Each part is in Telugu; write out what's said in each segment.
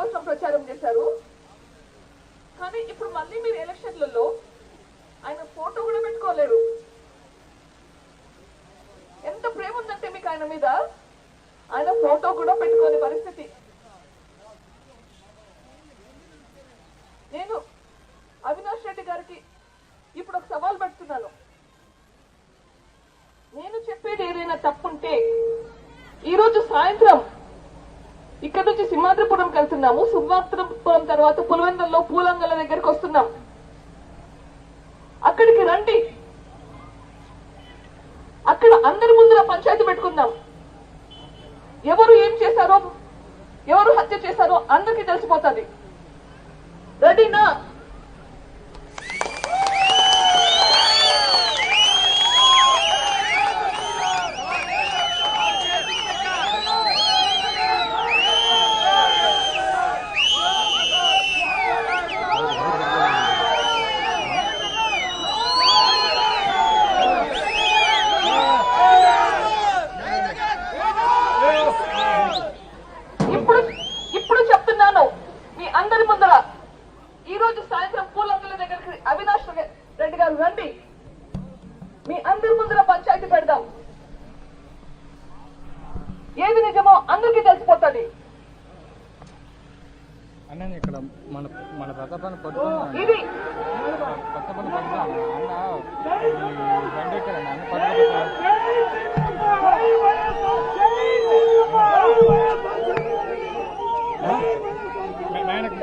కోసం ప్రచారం చేశారు. కానీ ఇప్పుడు మళ్ళీ మీరు ఎలక్షన్లలో ఆయన ఫోటో కూడా పెట్టుకోలేరు. ఎంత ప్రేమ ఉందంటే మీకు ఆయన మీద? ఆయన ఫోటో కూడా పెట్టుకోని పరిస్థితి. నేను అవినాష్ రెడ్డి గారికి ఇప్పుడు ఒక సవాల్ పెడుతున్నాను. నేను చెప్పేది ఏదైనా తప్పుంటే ఈరోజు సాయంత్రం ఇక్కడ నుంచి సింహాద్రిపురం వెళ్తున్నాము సింహాద్రిపురం తర్వాత పులివెందుల్లో పూలంగల దగ్గరికి వస్తున్నాం. అక్కడికి రండి. అక్కడ అందరి ముందర పంచాయతీ పెట్టుకుందాం. ఎవరు ఏం చేశారో ఎవరు హత్య చేశారో అందరికీ తెలిసిపోతుంది. రెడీనా మీ అందరి ముందర పంచాయతీ పెడదాం. ఏది నిజమో అందరికీ తెలిసిపోతుంది. అన్న ఇక్కడ మన మన ప్రతాపాన్ని పట్టుకున్నాను. ఇది. ప్రతాపాన్ని పట్టుకున్నాను. అన్న ఈ బండి ఎక్కారండి అన్న పట్టుకున్నాను మేనకి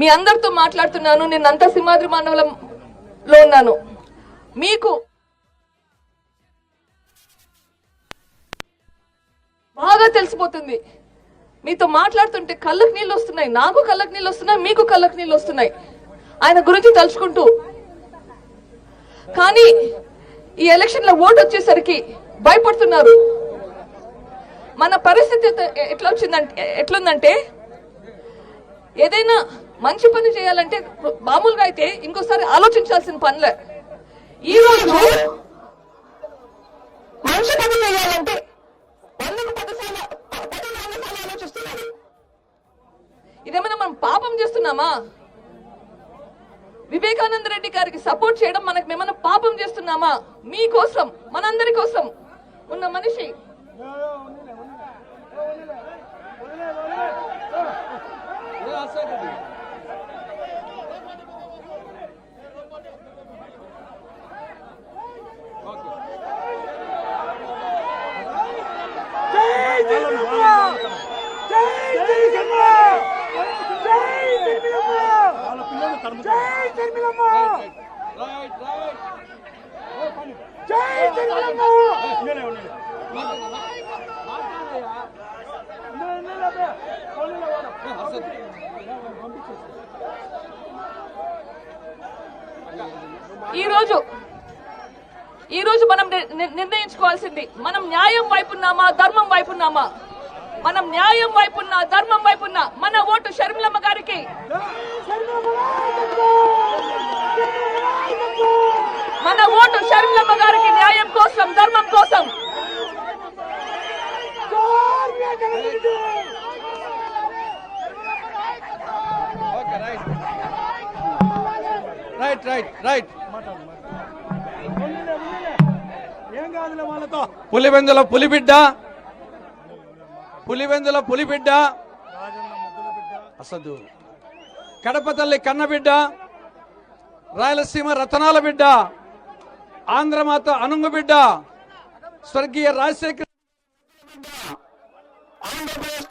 మీ అందరితో మాట్లాడుతున్నాను. నేను అంత సింహాద్రి మండలంలో ఉన్నాను. మీకు బాగా తెలిసిపోతుంది. మీతో మాట్లాడుతుంటే కళ్ళకు నీళ్ళు వస్తున్నాయి. నాకు కళ్ళకు నీళ్ళు వస్తున్నాయి. మీకు కళ్ళకు నీళ్ళు వస్తున్నాయి. ఆయన గురించి తలుచుకుంటూ. కానీ ఈ ఎలక్షన్లో ఓటు వచ్చేసరికి భయపడుతున్నారు. మన పరిస్థితి ఎట్లా వచ్చిందంటే ఎట్లుందంటే ఏదైనా మంచి పని చేయాలంటే మామూలుగా అయితే ఇంకోసారి ఆలోచించాల్సిన పనులే ఈ రోజు మంచి పని చేయాలంటే వందకు పదిసార్లు ఆలోచిస్తున్నారు ఇదేమైనా మనం పాపం చేస్తున్నామా వివేకానంద రెడ్డి గారికి సపోర్ట్ చేయడం మనకు మేమన్నా పాపం చేస్తున్నామా మీకోసం మనందరి కోసం ఉన్న మనిషి వాళ్ళ ఈరోజు ఈరోజు ఈ రోజు ఈ రోజు మనం నిర్ణయించుకోవాల్సింది మనం న్యాయం వైపున్నామా ధర్మం వైపున్నామా? మనం న్యాయం వైపున్నా ధర్మం వైపున్నా మన ఓటు షర్మిలమ్మ గారికి. మన ఓటు షర్మిలమ్మ గారికి న్యాయం కోసం ధర్మం కోసం ఓకే రైట్ రైట్ పులివెందుల పులిబిడ్డ. పులివెందుల పులిబిడ్డ. అసదు కడప తల్లి కన్నబిడ్డ. రాయలసీమ రతనాల బిడ్డ. ఆంధ్రమాత అనుంగు బిడ్డ. స్వర్గీయ రాజశేఖర ఆంధ్రప్రదేశ్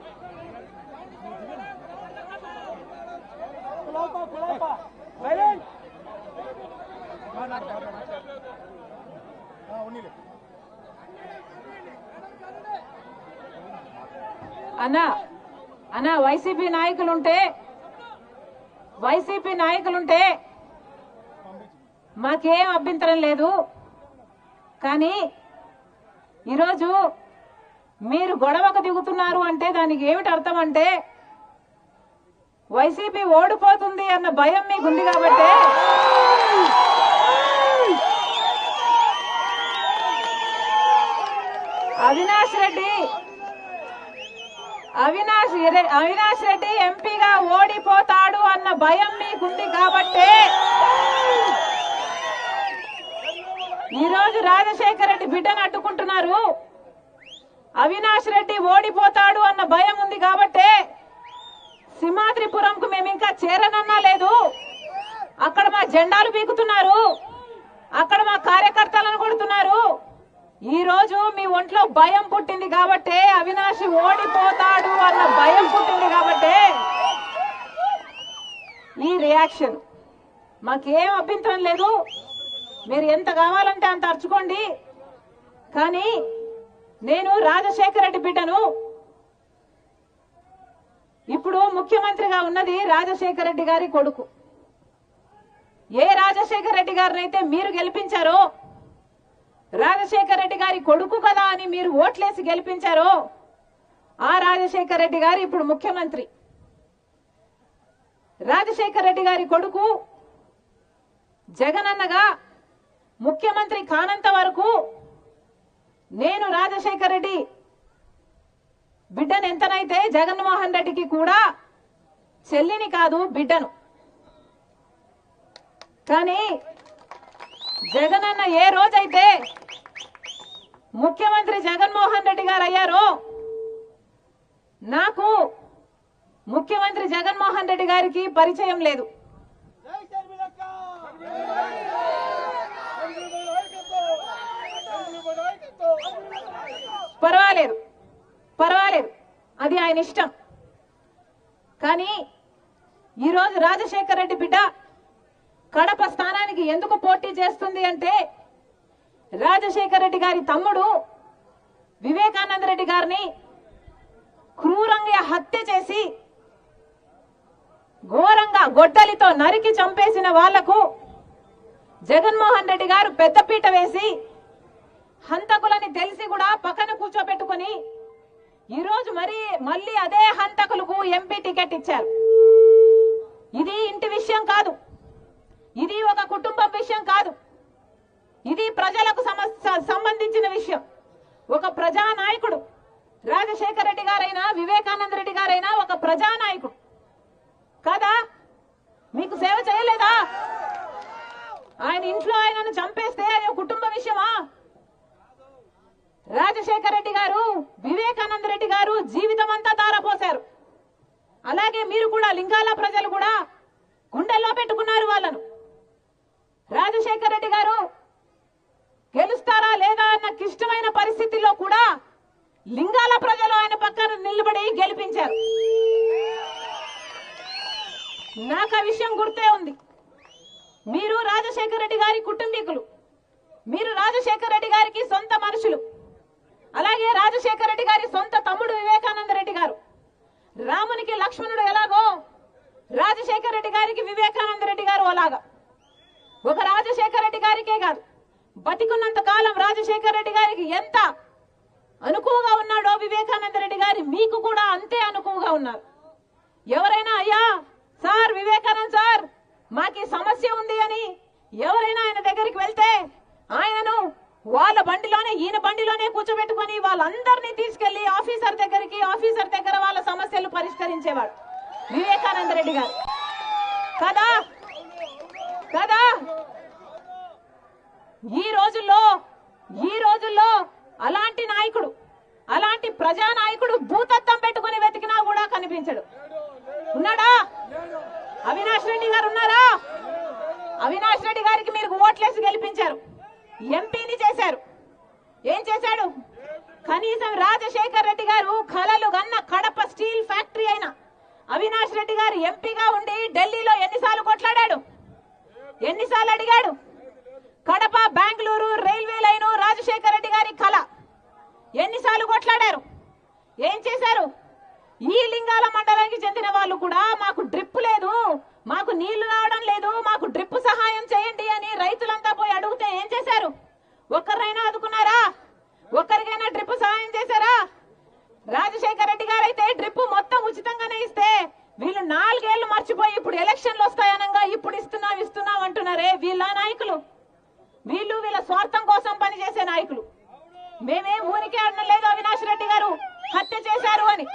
అన్నా అన్నా వైసీపీ నాయకులుంటే వైసీపీ నాయకులుంటే మాకేం అభ్యంతరం లేదు. కానీ ఈరోజు మీరు గొడవకు దిగుతున్నారు అంటే దానికి ఏమిటి అర్థం అంటే వైసీపీ ఓడిపోతుంది అన్న భయం మీకుంది కాబట్టి అవినాష్ రెడ్డి. అవినాష్ అవినాష్ రెడ్డి ఎంపీగా ఓడిపోతాడు అన్న భయం మీకుంది కాబట్టే ఈరోజు రాజశేఖర రెడ్డి బిడ్డను అడ్డుకుంటున్నారు. అవినాష్ రెడ్డి ఓడిపోతాడు అన్న భయం ఉంది కాబట్టే సింహాద్రిపురంకు మేము ఇంకా చేరనన్నా లేదు. అక్కడ మా జెండాలు పీకుతున్నారు అక్కడ మా కార్యకర్తలను కొడుతున్నారు. ఈ రోజు మీ ఒంట్లో భయం పుట్టింది కాబట్టే అవినాష్ ఓడిపోతాడు అన్న భయం పుట్టింది కాబట్టే ఈ రియాక్షన్. మాకేం అభ్యంతరం లేదు. మీరు ఎంత కావాలంటే అంత అర్చుకోండి. కానీ నేను రాజశేఖర రెడ్డి బిడ్డను. ఇప్పుడు ముఖ్యమంత్రిగా ఉన్నది రాజశేఖర రెడ్డి గారి కొడుకు. ఏ రాజశేఖర రెడ్డి గారినైతే మీరు గెలిపించారో రాజశేఖర రెడ్డి గారి కొడుకు కదా అని మీరు ఓట్లేసి గెలిపించారో ఆ రాజశేఖర రెడ్డి గారు ఇప్పుడు ముఖ్యమంత్రి. రాజశేఖర రెడ్డి గారి కొడుకు జగనన్నగా ముఖ్యమంత్రి కానంత వరకు నేను రాజశేఖర రెడ్డి బిడ్డను ఎంతనైతే జగన్మోహన్ రెడ్డికి కూడా చెల్లిని కాదు బిడ్డను. కానీ జగనన్న ఏ రోజైతే ముఖ్యమంత్రి జగన్మోహన్ రెడ్డి గారు అయ్యారో నాకు ముఖ్యమంత్రి జగన్మోహన్ రెడ్డి గారికి పరిచయం లేదు. పర్వాలేదు. పర్వాలేదు. అది ఆయన ఇష్టం. కానీ ఈరోజు రాజశేఖర్ రెడ్డి బిడ్డ కడప స్థానానికి ఎందుకు పోటీ చేస్తుంది అంటే రాజశేఖర రెడ్డి గారి తమ్ముడు వివేకానంద రెడ్డి గారిని క్రూరంగా హత్య చేసి ఘోరంగా గొడ్డలితో నరికి చంపేసిన వాళ్ళకు జగన్మోహన్ రెడ్డి గారు పెద్దపీట వేసి హంతకులని తెలిసి కూడా పక్కన కూర్చోబెట్టుకుని ఈరోజు మరి మళ్ళీ అదే హంతకులకు ఎంపీ టికెట్ ఇచ్చారు. ఇది ఇంటి విషయం కాదు. ఇది ఒక కుటుంబం విషయం కాదు. ఇది ప్రజలకు సంబంధించిన విషయం. ఒక ప్రజానాయకుడు రాజశేఖర రెడ్డి గారైనా వివేకానంద రెడ్డి గారైనా ఒక ప్రజానాయకుడు. కదా? మీకు సేవ చేయలేదా? ఆయన ఇంట్లో ఆయనను చంపేస్తే అది కుటుంబ విషయమా? రాజశేఖర రెడ్డి గారు వివేకానంద రెడ్డి గారు జీవితం అంతా తారపోశారు. అలాగే మీరు కూడా లింగాల ప్రజలు కూడా గుండెల్లో పెట్టుకున్నారు వాళ్ళను. రాజశేఖర రెడ్డి గారు గెలుస్తారా లేదా అన్న క్లిష్టమైన పరిస్థితిలో కూడా లింగాల ప్రజలు ఆయన పక్కన నిలబడి గెలిపించారు. నాకు ఆ విషయం గుర్తే ఉంది. మీరు రాజశేఖర రెడ్డి గారి కుటుంబీకులు. మీరు రాజశేఖర రెడ్డి గారికి సొంత మనుషులు. అలాగే రాజశేఖర రెడ్డి గారి సొంత తమ్ముడు వివేకానంద రెడ్డి గారు. రామునికి లక్ష్మణుడు ఎలాగో రాజశేఖర రెడ్డి గారికి వివేకానంద రెడ్డి గారు అలాగా. ఒక రాజశేఖర రెడ్డి గారికే కాదు. బతికున్నంత కాలం రాజశేఖర రెడ్డి గారికి ఎంత అనుకువగా ఉన్నాడో వివేకానంద రెడ్డి గారి మీకు కూడా అంతే అనుకువగా ఉన్నారు. ఎవరైనా అయ్యా సార్ వివేకానంద్ సార్ మాకి సమస్య ఉంది అని ఎవరైనా ఆయన దగ్గరికి వెళ్తే ఆయనను వాళ్ళ బండిలోనే ఈయన బండిలోనే కూర్చోబెట్టుకొని వాళ్ళందరినీ తీసుకెళ్ళి ఆఫీసర్ దగ్గరికి ఆఫీసర్ దగ్గర వాళ్ళ సమస్యలు పరిష్కరించేవాడు వివేకానంద రెడ్డి గారు. కదా? కదా? ఈ రోజుల్లో ఈ రోజుల్లో అలాంటి నాయకుడు అలాంటి ప్రజా నాయకుడు భూతత్వం పెట్టుకుని వెతికినా కూడా కనిపించడు. ఉన్నాడా? అవినాష్ రెడ్డి గారు ఉన్నారా? అవినాష్ రెడ్డి గారికి మీరు ఓట్లేసి గెలిపించారు. ఎంపీని చేశారు. ఏం చేశాడు? కనీసం రాజశేఖర్ రెడ్డి గారు కలలు గన్న కడప స్టీల్ ఫ్యాక్టరీ అయిన అవినాష్ రెడ్డి గారు ఎంపీగా ఉండి ఢిల్లీలో ఎన్నిసార్లు కొట్లాడాడు? ఎన్నిసార్లు అడిగాడు? కడప బెంగళూరు రైల్వే లైను రాజశేఖర రెడ్డి గారి కళ ఎన్నిసార్లు కొట్లాడారు? ఏం చేశారు? ఈ లింగాల మండలానికి చెందిన వాళ్ళు కూడా మాకు డ్రిప్ లేదు మాకు నీళ్ళు రావడం లేదు మాకు డ్రిప్ సహాయం చేయండి అని రైతులంతా పోయి అడిగితే ఏం చేశారు ఒక్కరైనా ఆదుకున్నారా ఒక్కరికైనా డ్రిప్ సహాయం చేశారా రాజశేఖర రెడ్డి గారు అయితే డ్రిప్ మొత్తం ఉచితంగానే ఇస్తే వీళ్ళు నాలుగేళ్ళు మర్చిపోయి ఇప్పుడు ఎలక్షన్లు వస్తాయనగా ఇప్పుడు ఇస్తున్నాం ఇస్తున్నాం అంటున్నారే వీళ్ళ నాయకులు వీళ్ళు వీళ్ళ స్వార్థం కోసం పనిచేసే నాయకులు మేమేం ఊరికే అనలేదు అవినాష్ రెడ్డి గారు హత్య చేశారు అని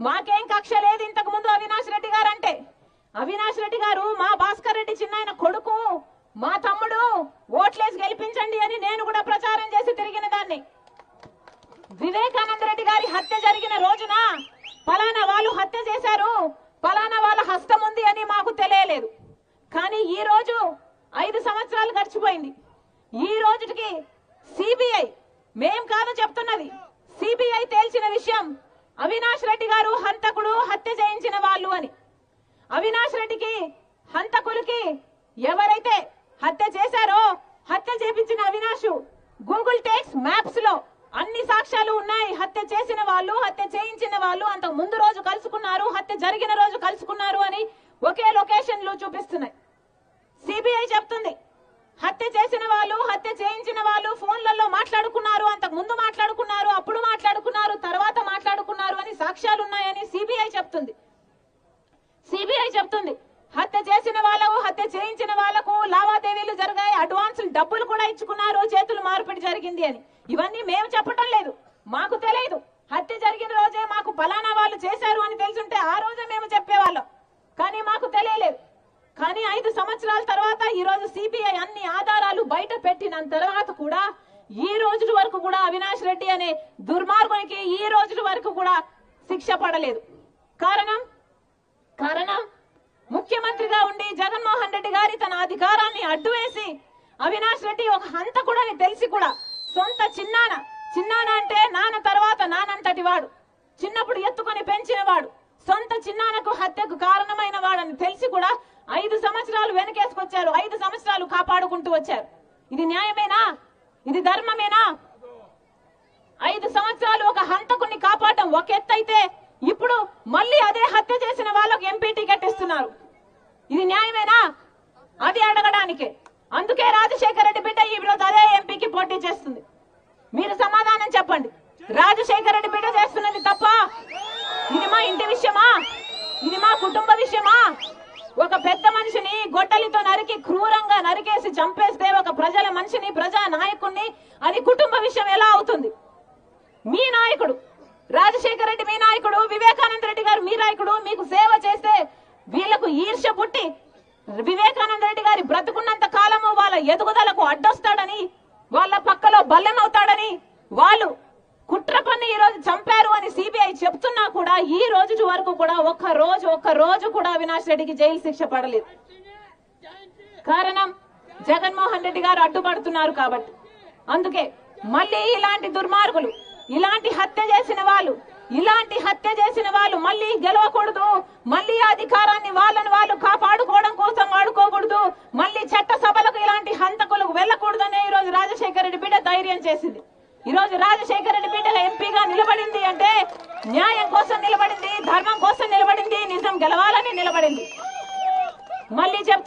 మాకేం కక్ష లేదు ఇంతకు ముందు అవినాష్ రెడ్డి గారు అంటే అవినాష్ రెడ్డి గారు మా భాస్కర్ కొడుకు మా తమ్ముడు ఓట్లేసి గెలిపించండి అని నేను కూడా ప్రచారం చేసి తిరిగిన దాన్ని. వివేకానంద రెడ్డి గారి హత్య జరిగిన రోజున పలానా వాళ్ళు హత్య చేశారు పలానా వాళ్ళ హస్తం ఉంది అని మాకు తెలియలేదు. కానీ ఈ రోజు ఐదు సంవత్సరాలు గడిచిపోయింది. ఈ రోజుకి సిబిఐ మేం కాదు చెప్తున్నది సిబిఐ తేల్చిన విషయం అవినాష్ రెడ్డి గారు హంతకుడు హత్య చేయించిన వాళ్ళు అని. అవినాష్ రెడ్డికి హంతకులకి ఎవరైతే హత్య చేశారో హత్య చేపించిన అవినాష్ గూగుల్ టేక్స్ మ్యాప్స్లో అన్ని సాక్ష్యాలు ఉన్నాయి. హత్య చేసిన వాళ్ళు హత్య చేయించిన వాళ్ళు అంత ముందు రోజు కలుసుకున్నారు హత్య జరిగిన రోజు కలుసుకున్నారు అని ఒకే లొకేషన్లో చూపిస్తున్నాయి. సిబిఐ చెప్తుంది. హత్య చేసిన వాళ్ళు హత్య చేయించిన వాళ్ళు ఫోన్లలో మాట్లాడుకున్నారు అంతకు ముందు మాట్లాడుకున్నారు అప్పుడు మాట్లాడుకున్నారు తర్వాత మాట్లాడుకున్నారు అని సాక్ష్యాలు ఉన్నాయని సిబిఐ చెప్తుంది. సిబిఐ చెప్తుంది. హత్య చేసిన వాళ్ళకు హత్య చేయించిన వాళ్ళకు లావాదేవీలు జరిగాయి. అడ్వాన్స్ డబ్బులు కూడా ఇచ్చుకున్నారు. చేతులు మార్పిడి జరిగింది అని. ఇవన్నీ మేము చెప్పటం లేదు. మాకు తెలియదు హత్య జరిగిన రోజే మాకు ఫలానా వాళ్ళు చేశారు అని తెలుసుంటే ఆ రోజే మేము చెప్పేవాళ్ళం. కానీ మాకు తెలియలేదు. కానీ ఐదు సంవత్సరాల తర్వాత ఈ రోజు సిబిఐ అన్ని ఆధారాలు బయట పెట్టిన తర్వాత కూడా ఈ రోజు వరకు కూడా అవినాష్ రెడ్డి అనే దుర్మార్గునికి ఈ రోజు వరకు కూడా శిక్ష పడలేదు. కారణం? కారణం? ముఖ్యమంత్రిగా ఉండి జగన్మోహన్ రెడ్డి గారి తన అధికారాన్ని అడ్డు వేసి అవినాష్ రెడ్డి ఒక హంతకుడని తెలిసి కూడా సొంత చిన్నాన చిన్నాన అంటే నాన్న తర్వాత నానంతటి వాడు. చిన్నప్పుడు ఎత్తుకొని పెంచిన వాడు సొంత చిన్నానకు హత్యకు కారణమైన వాడని తెలిసి కూడా ఐదు సంవత్సరాలు వెనకేసుకొచ్చారు. ఐదు సంవత్సరాలు కాపాడుకుంటూ వచ్చారు. ఇది న్యాయమేనా? ఇది ధర్మమేనా? ఐదు సంవత్సరాలు ఒక హంతకుని కాపాడటం ఒక ఎత్తు అయితే ఇప్పుడు మళ్ళీ అదే హత్య చేసిన వాళ్ళకు ఎంపీ టికెట్ ఇస్తున్నారు. ఇది న్యాయమేనా? అది అడగడానికే. అందుకే రాజశేఖర రెడ్డి బిడ్డ ఈరోజు అదే ఎంపీకి పోటీ చేస్తుంది. మీరు సమాధానం చెప్పండి. రాజశేఖర రెడ్డి బిడ్డ చేస్తున్నది తప్ప ఇది మా ఇంటి విషయమా? ఇది మా కుటుంబ విషయమా? ఒక పెద్ద మనిషిని గొడ్డలితో నరికి క్రూరంగా నరికేసి చంపేస్తే ఒక ప్రజల మనిషిని ప్రజా నాయకుణ్ణి అది కుటుంబ విషయం ఎలా అవుతుంది? మీ నాయకుడు రాజశేఖర రెడ్డి మీ నాయకుడు వివేకానంద రెడ్డి గారు మీ నాయకుడు మీకు సేవ చేస్తే వీళ్ళకు ఈర్ష్య పుట్టి వివేకానంద రెడ్డి గారి బ్రతుకున్నంత కాలము వాళ్ళ ఎదుగుదలకు అడ్డొస్తాడని వాళ్ళ పక్కలో బల్లెమవుతాడని వాళ్ళు కుట్ర పన్ను ఈ రోజు చంపారు అని సిబిఐ చెప్తున్నా కూడా ఈ రోజు వరకు కూడా ఒక్క రోజు ఒక్క రోజు కూడా అవినాష్ రెడ్డికి జైలు శిక్ష పడలేదు. కారణం జగన్మోహన్ రెడ్డి గారు అడ్డుపడుతున్నారు కాబట్టి. అందుకే మళ్ళీ ఇలాంటి దుర్మార్గులు ఇలాంటి హత్య చేసిన వాళ్ళు ఇలాంటి హత్య చేసిన వాళ్ళు మళ్ళీ గెలవకూడదు మళ్ళీ అధికారాన్ని వాళ్ళని వాళ్ళు కాపాడుకోవడం కోసం వాడుకోకూడదు మళ్ళీ చట్ట సభలకు ఇలాంటి హంతకులకు వెళ్ళకూడదనే ఈ రోజు రాజశేఖర రెడ్డి బిడ్డ ధైర్యం చేసింది. ఈ రోజు రాజశేఖర రెడ్డి బిడ్డ ఎంపీగా నిలబడింది అంటే న్యాయం కోసం నిలబడింది ధర్మం కోసం నిలబడింది నిజం గెలవాలని నిలబడింది. మళ్ళీ చెప్తూ